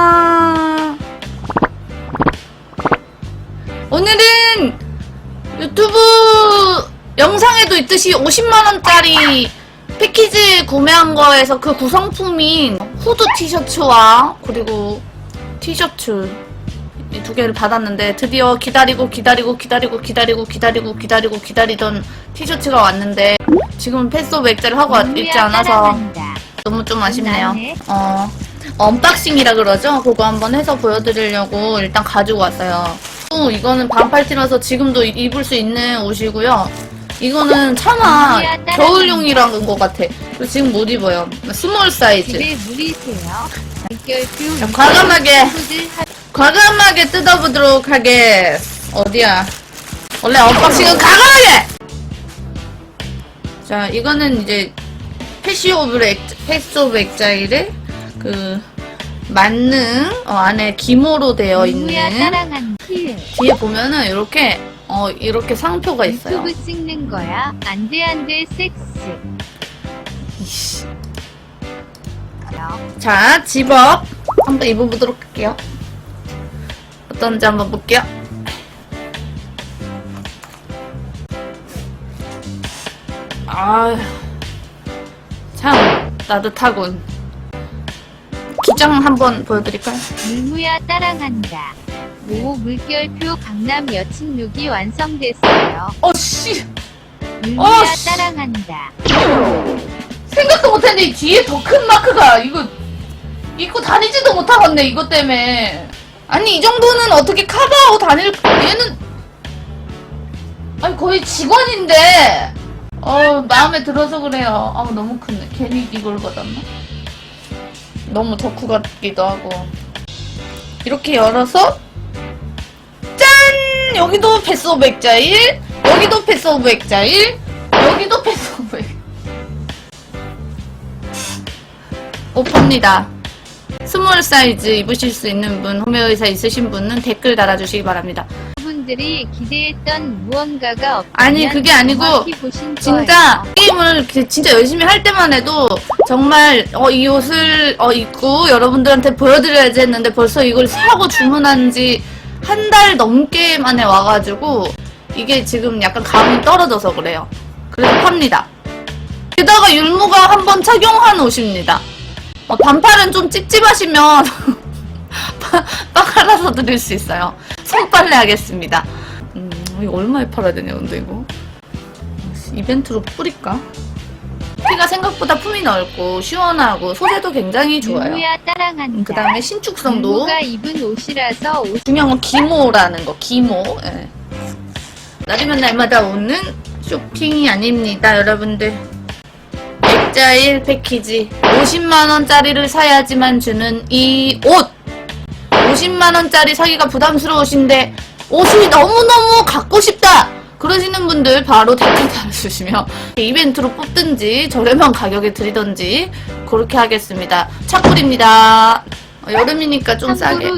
유아! 오늘은 유튜브 영상에도 있듯이 50만원짜리 패키지 구매한 거에서 그 구성품인 후드 티셔츠와 그리고 티셔츠 이 두 개를 받았는데 드디어 기다리고 기다리고 기다리고 기다리고 기다리고 기다리고 기다리던 티셔츠가 왔는데 지금 패스 오브 액자를 하고 왔- 있지 않아서 너무 좀 아쉽네요. 나네. 어, 언박싱이라 그러죠? 그거 한번 해서 보여드리려고 일단 가지고 왔어요. 또 이거는 반팔티라서 지금도 이- 입을 수 있는 옷이고요. 이거는 차마 언니야, 따라간다. 겨울용이란 것 같아. 그리고 지금 못 입어요. 스몰 사이즈. 집에. 물결표 자, 과감하게, 과감하게 뜯어보도록 하게. 어디야? 원래 언박싱은 과감하게! 자, 이거는 이제 패시 오브 액, 패스 오브 액자일의 그 만능 어, 안에 기모로 되어 있는. 뒤에 보면은 이렇게 어 이렇게 상표가 있어요. 유튜브 찍는 거야. 안돼 안돼 섹스. 이씨. 자, 집업 한번 입어보도록 할게요. 어떤지 한번 볼게요. 아, 참 따뜻하군. 기장 한번 보여드릴까요? 물무야 따랑한다. 모 물결표 강남 여친 룩이 완성됐어요. 어, 씨! 물무야 어, 씨. 따랑한다. 생각도 못했는데 이 뒤에 더 큰 마크가 이거 입고 다니지도 못하겠네 이것 때문에 아니 이 정도는 어떻게 커버하고 다닐 얘는 아니 거의 직원인데 어 마음에 들어서 그래요. 아 너무 크네 괜히 이걸 받았나? 너무 덕후 같기도 하고. 이렇게 열어서 짠! 여기도 패스 오브 액자일 여기도 패스 오브 액자일 여기도 패스 오브 액 오퍼입니다. 스몰 사이즈 입으실 수 있는 분, 홈웨어 의사 있으신 분은 댓글 달아주시기 바랍니다. 분들이 기대했던 무언가가 아니, 그게 아니고 진짜. 게임을 진짜 열심히 할 때만 해도 정말 어, 이 옷을 어, 입고 여러분들한테 보여드려야지 했는데 벌써 이걸 사고 주문한 지 한 달 넘게 만에 와가지고 이게 지금 약간 감이 떨어져서 그래요. 그래서 팝니다. 게다가 율무가 한 번 착용한 옷입니다. 어, 반팔은 좀 찝찝하시면 빵 갈아서 드릴 수 있어요. 손빨래 하겠습니다. 음, 이거 얼마에 팔아야 되냐, 근데 이거. 이벤트로 뿌릴까? 피가 생각보다 품이 넓고 시원하고 소재도 굉장히 좋아요. 따랑한다. 그 다음에 신축성도 입은 옷이라서 옷 중요한 건 기모라는 거, 기모. 예. 날이면 날마다 오는 쇼핑이 아닙니다, 여러분들. 액자일 패키지 50만원짜리를 사야지만 주는 이 옷! 50만원짜리 사기가 부담스러우신데 옷이 너무너무 갖고 싶다! 그러시는 분들 바로 댓글 달아주시면 이벤트로 뽑든지 저렴한 가격에 드리든지 그렇게 하겠습니다. 착불입니다. 어, 여름이니까 좀 싸게.